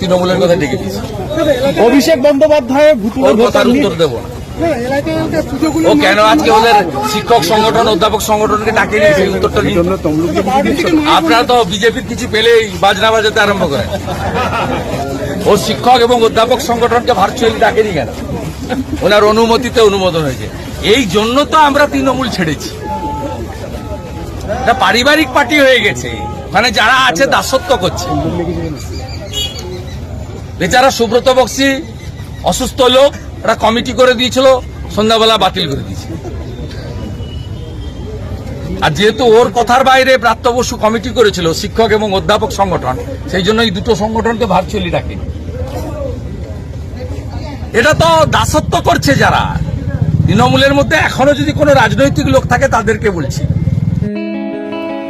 তৃণমূলের কথা ডেকে অভিষেক বন্দ্যোপাধ্যায় কথার উত্তর দেবো। না ও কেন আজকে ওদের শিক্ষক সংগঠন অধ্যাপক সংগঠনকে ডাকে নিয়েছে? উত্তরটা আপনারা তো বিজেপির কিছু পেলেই বাজনা বাজাতে আরম্ভ করেন। ও শিক্ষক এবং অধ্যাপক সংগঠনকে ভার্চুয়ালি ডাকেনি কেন? ওনার অনুমতিতে অনুমোদন হয়েছে। এই জন্য তো আমরা তৃণমূল ছেড়েছি। এটা পারিবারিক পার্টি হয়ে গেছে। ওখানে যারা আছে, দাসত্ব করছে। বেচারা সুব্রত বক্সি, অসুস্থ লোক একটা কমিটি করে দিয়েছিল, সন্ধ্যাবেলা বাতিল করে দিয়েছে। আর যেহেতু ওর কথার বাইরে প্রাপ্ত বসু কমিটি করেছিল, শিক্ষক এবং অধ্যাপক সংগঠন, সেই জন্য এই দুটো সংগঠনকে ভার্চুয়ালি ডাকে। এটা তো দাসত্ব করছে যারা। তৃণমূলের মধ্যে এখনও যদি কোনো রাজনৈতিক লোক থাকে, তাদেরকে বলছি।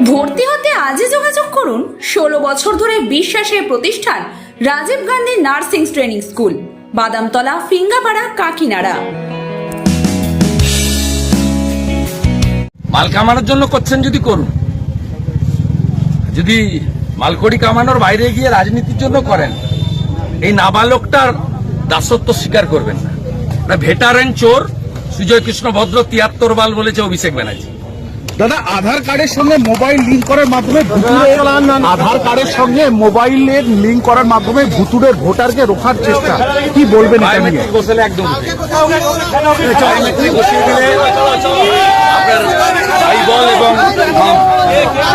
ভর্তি হতে আজই যোগাযোগ করুন ষোলো বছর ধরে বিশ্বাসের প্রতিষ্ঠান Rajiv Gandhi nursing training school, Badamtala, Phingapara, Kakinara. মাল কামানোর জন্য করছেন যদি করুন। যদি মালকড়ি কামানোর বাইরে গিয়ে রাজনীতির জন্য করেন, এই নাবালকটার দাসত্ব স্বীকার করবেন না। ভেটারেন চোর সুজয় কৃষ্ণ ভদ্র তিয়াত্তর বাল বলেছে অভিষেক ব্যানার্জি। দাদা আধার কার্ডের সঙ্গে মোবাইল লিঙ্ক করার মাধ্যমে আধার কার্ডের সঙ্গে মোবাইলের লিঙ্ক করার মাধ্যমে ভুতুরে ভোটারকে রোখার চেষ্টা। কি বলবেন একদম। এবং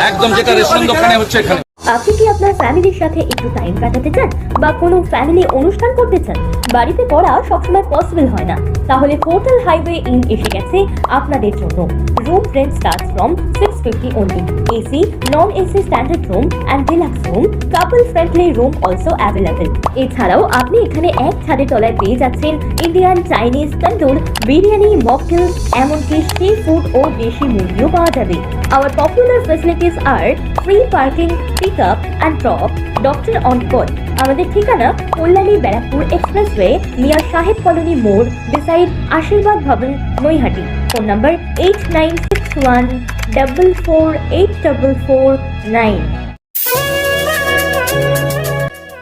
একদম যেটা রেশন দোকানে হচ্ছে এখানে। আপনি কি আপনার ফ্যামিলির সাথে একটু টাইম কাটাতে চান? বা কোনো ফ্যামিলি অনুষ্ঠান করতে চান? বাড়িতে করা সবসময় পসিবল হয় না। তাহলে হোটেল হাইওয়ে ইন এসে গেছে আপনাদের জন্য। Room rent start from six fifty only AC non AC standard room and deluxe room couple friendly room also available এছাড়াও আপনি এখানে এক ছাদের তলায় পেয়ে যাচ্ছেন Indian Chinese tandoor, biryani mocktail এমনকি সি ফুড ও দেশি মুরগিও পাওয়া যাবে। Our popular facilities R free parking pick up and drop doctor on call আমাদের ঠিকানা Kalyani Barrackpore expressway near Saheb colony মোড় beside Ashirbad Bhavan, Naihati. Phone number eight nine six one double four eight double four nine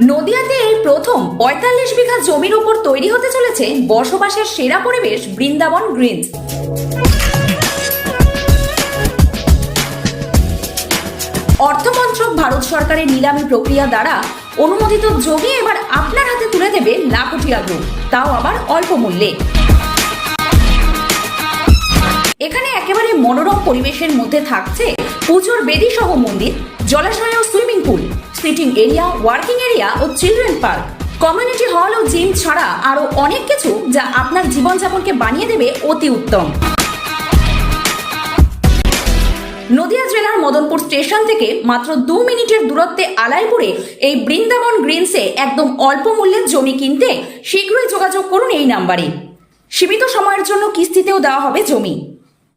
নদিয়াতে এই প্রথম পঁয়তাল্লিশ বিঘা জমির উপর তৈরি হতে চলেছে বসবাসের সেরা পরিবেশ বৃন্দাবন গ্রিনস। অর্থমন্ত্রক ভারত সরকারের নিলামী প্রক্রিয়া দ্বারা অনুমোদিত জমি এবার আপনার হাতে তুলে দেবে লাখটিয়া গ্রুপ। তাও আবার অল্প মূল্যে। মনোরম পরিবেশের মধ্যে থাকছে পুজোর বেদি সহ মন্দির, জলাশয় ও swimming pool, sitting area, working area ও চিলড্রেন পার্ক। কমিউনিটি হল ও জিম ছাড়া আরও অনেক কিছু যা আপনার জীবনযাপনকে বানিয়ে দেবে অতি উত্তম। নদিয়া জেলার মদনপুর স্টেশন থেকে মাত্র দু মিনিটের দূরত্বে আলাইপুরে এই বৃন্দাবন গ্রিনসে একদম অল্প মূল্যের জমি কিনতে শীঘ্রই যোগাযোগ করুন এই নাম্বারে। সীমিত সময়ের জন্য কিস্তিতেও দেওয়া হবে জমি।